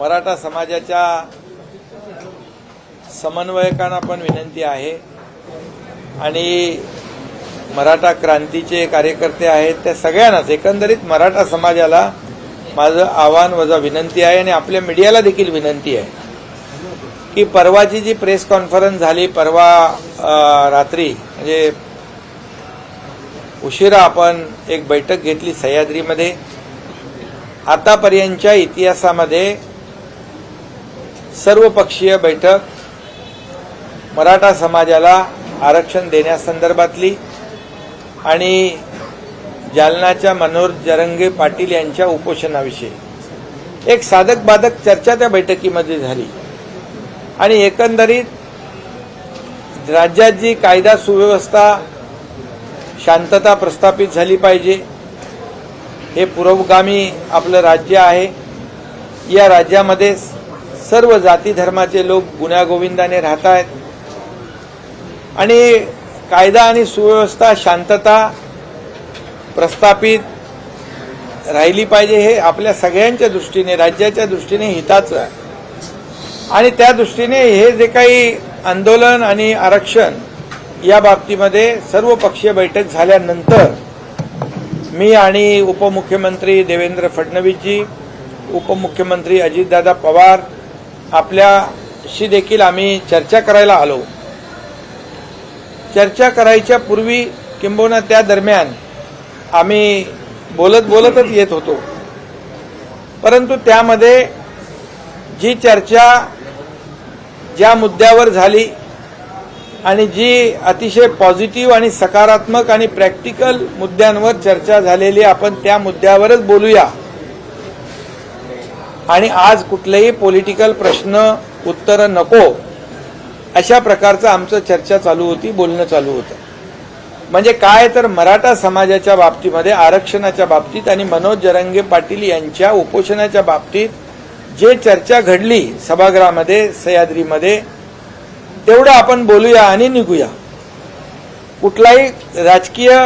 मराठा समाजाच्या समन्वयकांना पण विनंती आहे. आणि मराठा क्रांतीचे कार्यकर्ते आहेत त्या सगळ्यांनाच एकंदरीत मराठा समाजाला माझं आव्हान वजा विनंती आहे आणि आपल्या मीडियाला देखील विनंती आहे की परवाची जी प्रेस कॉन्फरन्स झाली परवा रात्री म्हणजे उशिरा आपण एक बैठक घेतली सह्याद्रीमध्ये. आतापर्यंतच्या इतिहासामध्ये सर्वपक्षीय बैठक मराठा समाजाला आरक्षण देण्यासंदर्भातली आणि जालनाच्या मनोहर जरंगे पाटील यांच्या उपोषणाविषयी. एक साधक बाधक चर्चा त्या बैठकीमध्ये झाली. आणि एकंदरीत राज्यात जी कायदा सुव्यवस्था शांतता प्रस्थापित झाली पाहिजे हे पुरोगामी आपलं राज्य आहे. या राज्यामध्ये सर्व जाती धर्माचे लोक गुण्यागोविंदाने राहत आहेत आणि कायदा आणि सुव्यवस्था शांतता प्रस्थापित राहिली पाहिजे हे आपल्या सगळ्यांच्या दृष्टीने राज्याच्या दृष्टीने हिताचं आहे. आणि त्या दृष्टीने हे जे काही आंदोलन आणि आरक्षण या बाबतीमध्ये सर्व पक्षीय बैठक झाल्यानंतर मी आणि उपमुख्यमंत्री देवेंद्र फडणवीसजी उपमुख्यमंत्री अजितदादा पवार आपल्याशी देखील आम्ही चर्चा करायला आलो. चर्चा करायच्या पूर्वी किंबहुना त्या दरम्यान आम्ही बोलत बोलतच येत होतो. परंतु त्यामध्ये जी चर्चा ज्या मुद्द्यावर झाली आणि जी अतिशय पॉझिटिव्ह आणि सकारात्मक आणि प्रॅक्टिकल मुद्द्यांवर चर्चा झालेली आपण त्या मुद्द्यावरच बोलूया. आणि आज कुठलेही पॉलिटिकल प्रश्न उत्तरं नको अशा प्रकारचं आमचं चर्चा चालू होती बोलणं चालू होतं. म्हणजे काय तर मराठा समाजाच्या बाबतीमध्ये आरक्षणाच्या बाबतीत आणि मनोज जरंगे पाटील यांच्या उपोषणाच्या बाबतीत जे चर्चा घडली सभागृहामध्ये सह्याद्रीमध्ये तेवढं आपण बोलूया आणि निघूया. कुठलाही राजकीय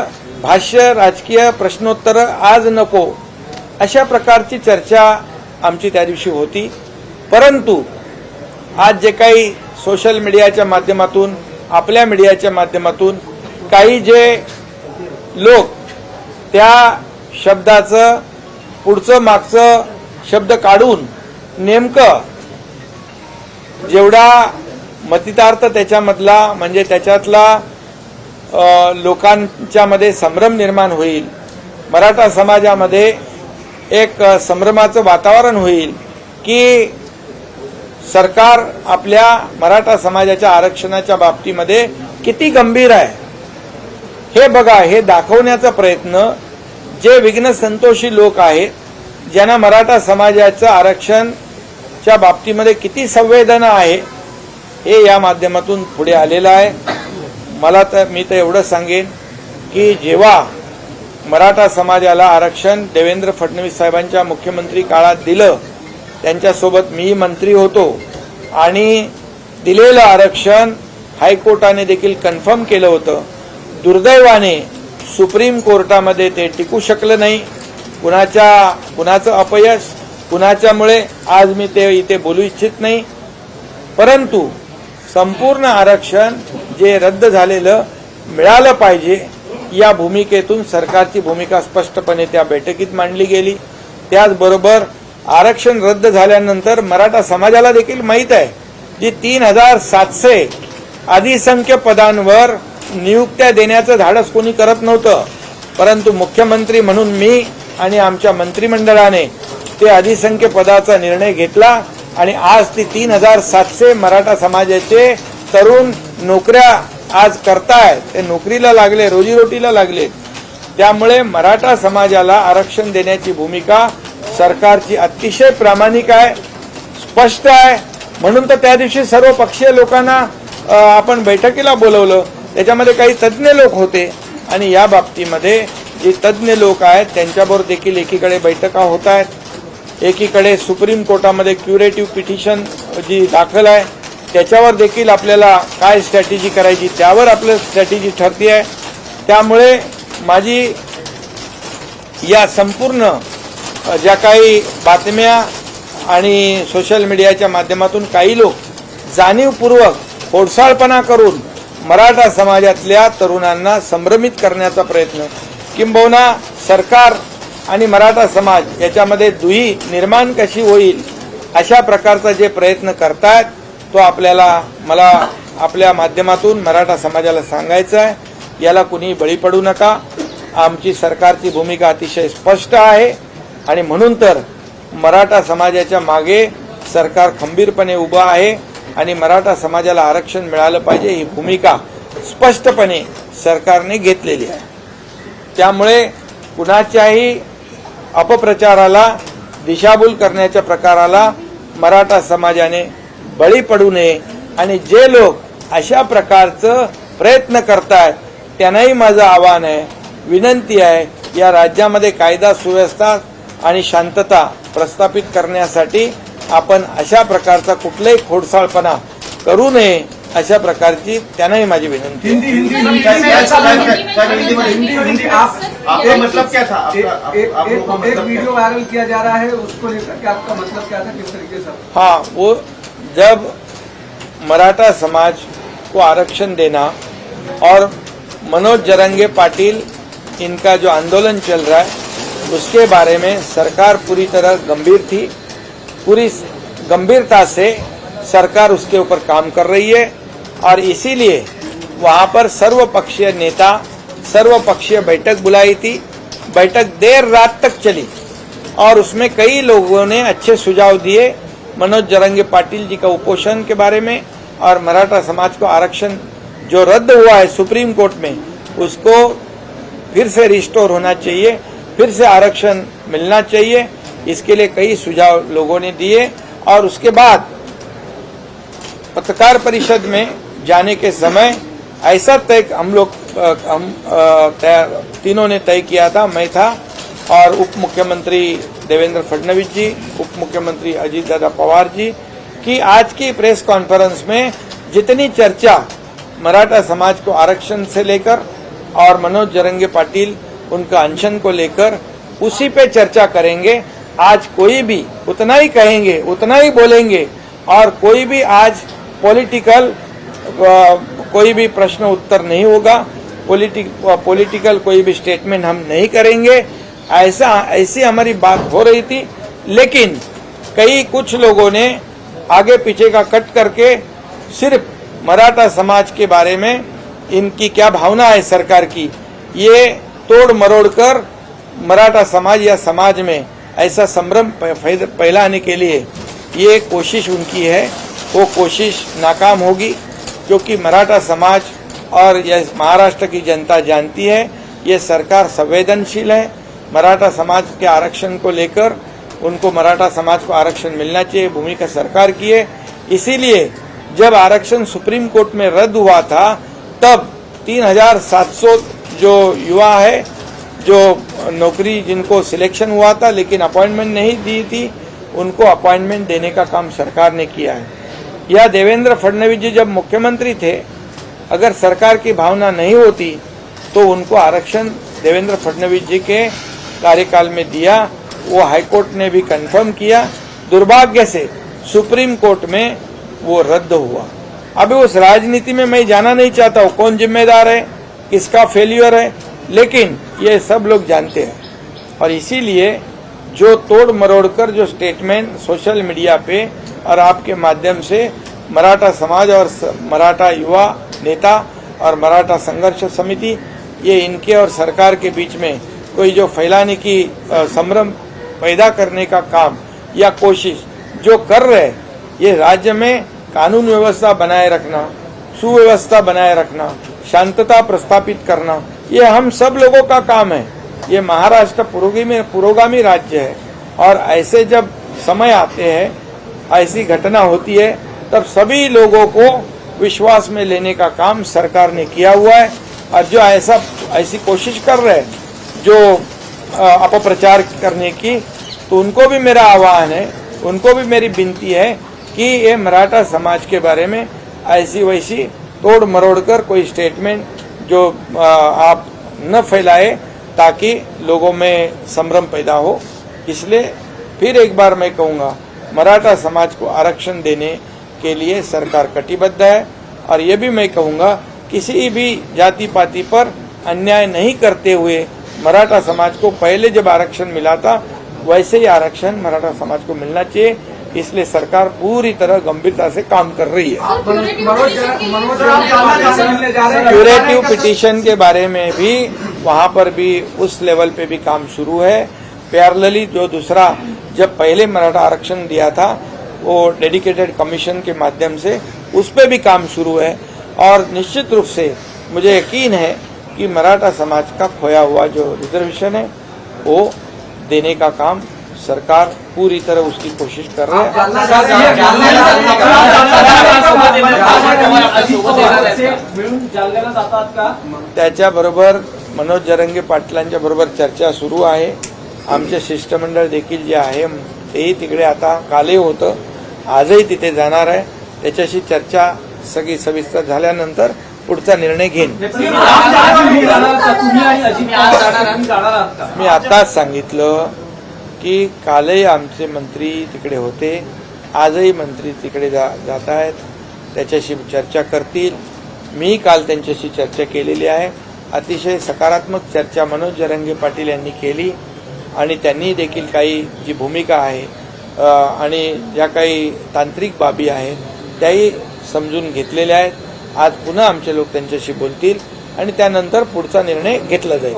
भाष्य राजकीय प्रश्नोत्तर आज नको अशा प्रकारची चर्चा आमची त्या दिवशी होती. परंतु आज जे काही सोशल मीडियाच्या माध्यमातून आपल्या मीडियाच्या माध्यमातून काही जे लोक त्या शब्दाचं पुढचं मागचं शब्द काढून नेमकं जेवढा मतितार्थ त्याच्यामधला म्हणजे त्याच्यातला लोकांच्यामध्ये संभ्रम निर्माण होईल मराठा समाजामध्ये एक संभ्रमाचं वातावरण होईल की सरकार आपल्या मराठा समाजाच्या आरक्षणाच्या बाबतीमध्ये किती गंभीर आहे? हे बघा हे दाखवण्याचा प्रयत्न जे विघ्न संतोषी लोक आहेत ज्यांना मराठा समाजाचं आरक्षणच्या बाबतीमध्ये किती संवेदना आहे हे या माध्यमातून पुढे आलेलं आहे. मला तर मी तर एवढं सांगेन की जेव्हा मराठा समाजाला आरक्षण देवेंद्र फडणवीस साहेबांच्या मुख्यमंत्री काळात दिलं त्यांच्यासोबत मी मंत्री होतो आणि दिलेलं आरक्षण हायकोर्टाने देखील कन्फर्म केलं होतं. दुर्दैवाने सुप्रीम कोर्टामध्ये ते टिकू शकलं नाही. कुणाच्या कुणाचं अपयश कुणाच्यामुळे आज मी ते इथे बोलू इच्छित नाही. परंतु संपूर्ण आरक्षण जे रद्द झालेलं मिळालं पाहिजे या भूमिकेतून सरकारची भूमिका स्पष्टपणे त्या बैठकीत मांडली गेली. त्याचबरोबर आरक्षण रद्द झाल्यानंतर मराठा समाजाला देखील माहीत आहे जी तीन हजार सातशे अधिसंख्य पदांवर नियुक्त्या देण्याचं धाडस कोणी करत नव्हतं. परंतु मुख्यमंत्री म्हणून मी आणि आमच्या मंत्रिमंडळाने ते अधिसंख्य पदाचा निर्णय घेतला आणि आज ती तीन हजार सातशे मराठा समाजाचे तरुण नोकऱ्या आज करतायत ते नोकरीला लागले रोजीरोटीला लागले. त्यामुळे मराठा समाजाला आरक्षण देण्याची भूमिका सरकारची अतिशय प्रामाणिक आहे स्पष्ट आहे. म्हणून तर त्या दिवशी सर्व पक्षीय लोकांना आपण बैठकीला बोलवलं. त्याच्यामध्ये काही तज्ज्ञ लोक होते आणि या बाबतीमध्ये जे तज्ज्ञ लोक आहेत त्यांच्याबरोबर देखील एकीकडे बैठका होत आहेत. एकीकडे सुप्रीम कोर्टामध्ये क्युरेटिव्ह पिटिशन जी दाखल आहे त्याच्यावर देखील आपल्याला काय स्ट्रॅटेजी करायची त्यावर आपलं स्ट्रॅटेजी ठरती आहे. त्यामुळे माझी या संपूर्ण ज्या काही बातम्या आणि सोशल मीडियाच्या माध्यमातून काही लोक जाणीवपूर्वक होडसाळपणा करून मराठा समाजातल्या तरुणांना संभ्रमित करण्याचा प्रयत्न किंबहुना सरकार आणि मराठा समाज याच्यामध्ये दुही निर्माण कशी होईल अशा प्रकारचा जे प्रयत्न करतायत तो आपल्याला मला आपल्या माध्यमातून मराठा समाजाला सांगायचं आहे. याला कुणी बळी पडू नका. आमची सरकारची भूमिका अतिशय स्पष्ट आहे. आणि म्हणून तर मराठा समाजाच्या मागे सरकार खंबीरपणे उभं आहे. आणि मराठा समाजाला आरक्षण मिळालं पाहिजे ही भूमिका स्पष्टपणे सरकारने घेतलेली आहे. त्यामुळे कुणाच्याही अपप्रचाराला दिशाभूल करण्याच्या प्रकाराला मराठा समाजाने बळी पडू नये आणि जे लोक अशा प्रकारचं प्रयत्न करतायत त्यांनाही माझं आव्हान आहे विनंती आहे या राज्यामध्ये कायदा सुव्यवस्था आणि शांतता प्रस्थापित करण्यासाठी आपण अशा प्रकारचा कुठलाही खोडसाळपणा करू नये अशा प्रकारची त्यांनाही माझी विनंती है हाँ वो जब मराठा समाज को आरक्षण देना और मनोज जरंगे पाटिल, इनका जो आंदोलन चल रहा है, उसके बारे में सरकार पूरी तरह गंभीर थी। पूरी गंभीरता से सरकार उसके ऊपर काम कर रही है और इसीलिए वहाँ पर सर्वपक्षीय नेता, सर्वपक्षीय बैठक बुलाई थी। बैठक देर रात तक चली और उसमें कई लोगों ने अच्छे सुझाव दिए। मनोज जरंगे पाटिल जी का उपोषण के बारे में और मराठा समाज को आरक्षण जो रद्द हुआ है सुप्रीम कोर्ट में, उसको फिर से रिस्टोर होना चाहिए, फिर से आरक्षण मिलना चाहिए। इसके लिए कई सुझाव लोगों ने दिए और उसके बाद पत्रकार परिषद में जाने के समय ऐसा तय हम लोग हम तीनों ने तय किया था, मैं था और उप मुख्यमंत्री देवेंद्र फडणवीस जी उप मुख्यमंत्री अजीत दादा पवार जी, की आज की प्रेस कॉन्फ्रेंस में जितनी चर्चा मराठा समाज को आरक्षण से लेकर और मनोज जरंगे पाटिल, उनका अनशन को लेकर, उसी पे चर्चा करेंगे। आज कोई भी उतना ही कहेंगे, उतना ही बोलेंगे और कोई भी आज पॉलिटिकल कोई भी प्रश्न उत्तर नहीं होगा। पॉलिटिक पॉलिटिकल कोई भी स्टेटमेंट हम नहीं करेंगे। ऐसा, ऐसी हमारी बात हो रही थी, लेकिन कई कुछ लोगों ने आगे पीछे का कट करके सिर्फ़ मराठा समाज के बारे में इनकी क्या भावना है सरकार की, ये तोड़ मरोड़ कर मराठा समाज या समाज में ऐसा संभ्रम फैलाने के लिए ये कोशिश उनकी है, वो कोशिश नाकाम होगी क्योंकि मराठा समाज और यह महाराष्ट्र की जनता जानती है, ये सरकार संवेदनशील है मराठा समाज के आरक्षण को लेकर उनको मराठा समाज को आरक्षण मिलना चाहिए भूमिका सरकार की है इसीलिए जब आरक्षण सुप्रीम कोर्ट में रद्द हुआ था, तब 3700 जो युवा है, जो नौकरी जिनको सिलेक्शन हुआ था, लेकिन अपॉइंटमेंट नहीं दी थी, उनको अपॉइंटमेंट देने का काम सरकार ने किया है। या देवेंद्र फडणवीस जी जब मुख्यमंत्री थे, अगर सरकार की भावना नहीं होती तो उनको आरक्षण देवेंद्र फडणवीस जी के कार्यकाल में दिया, वो हाईकोर्ट ने भी कंफर्म किया। दुर्भाग्य से सुप्रीम कोर्ट में वो रद्द हुआ। अभी उस राजनीति में मैं जाना नहीं चाहता हूँ, कौन जिम्मेदार है, किसका फेल्यूर है, लेकिन ये सब लोग जानते हैं। और इसीलिए जो तोड़ मरोड़ कर जो स्टेटमेंट सोशल मीडिया पे और आपके माध्यम से मराठा समाज और मराठा युवा नेता और मराठा संघर्ष समिति, ये इनके और सरकार के बीच में कोई जो फैलाने की संभ्रम पैदा करने का काम या कोशिश जो कर रहे ये राज्य में कानून व्यवस्था बनाए रखना, सुव्यवस्था बनाए रखना, शांतता प्रस्थापित करना, ये हम सब लोगों का काम है। ये महाराष्ट्र पुरोगामी पुरोगामी राज्य है। और ऐसे जब समय आते हैं, ऐसी घटना होती है, तब सभी लोगों को विश्वास में लेने का काम सरकार ने किया हुआ है। और जो ऐसा, ऐसी कोशिश कर रहे हैं जो अपप्रचार करने की तो उनको भी मेरा आह्वान है, उनको भी मेरी विनती है कि ये मराठा समाज के बारे में ऐसी वैसी तोड़ मरोड़ कर कोई स्टेटमेंट जो आप न फैलाए, ताकि लोगों में संभ्रम पैदा हो। इसलिए फिर एक बार मैं कहूँगा, मराठा समाज को आरक्षण देने के लिए सरकार कटिबद्ध है, और ये भी मैं कहूँगा, किसी भी जाति पाति पर अन्याय नहीं करते हुए मराठा समाज को पहले जब आरक्षण मिला था वैसे ही आरक्षण मराठा समाज को मिलना चाहिए। इसलिए सरकार पूरी तरह गंभीरता से काम कर रही है। क्यूरेटिव पिटीशन के बारे में भी वहाँ पर भी उस लेवल पे भी काम शुरू है। पैरेलली जो दूसरा जब पहले मराठा आरक्षण दिया था वो डेडिकेटेड कमीशन के माध्यम से उस पर भी काम शुरू है। और निश्चित रूप से मुझे यकीन है कि मराठा समाज का खोया हुआ जो रिजर्वेशन है वो देने का काम सरकार पूरी तरह उसकी कोशिश कर रही है। हैं त्याच्याबरोबर मनोज जरंगे पाटलांच्या बरोबर चर्चा सुरू आहे. आमचे शिष्टमंडळ देखील जे आहे तेही तिकडे आता कालही होतं. आजही तिथे जाणार आहे. त्याच्याशी चर्चा सगळी सविस्तर झाल्यानंतर पुढचा निर्णय घेईन. मी आताच सांगितलं की कालही आमचे मंत्री तिकडे होते आजही मंत्री तिकडे जा जात आहेत त्याच्याशी चर्चा करतील. मी काल त्यांच्याशी चर्चा केलेली आहे. अतिशय सकारात्मक चर्चा मनोज जरंगे पाटील यांनी केली आणि त्यांनी देखील काही जी भूमिका आहे आणि ज्या काही तांत्रिक बाबी आहेत त्याही समजून घेतलेल्या आहेत. आज पुन्हा आमचे लोक त्यांच्याशी बोलतील आणि त्यानंतर पुढचा निर्णय घेतला जाईल.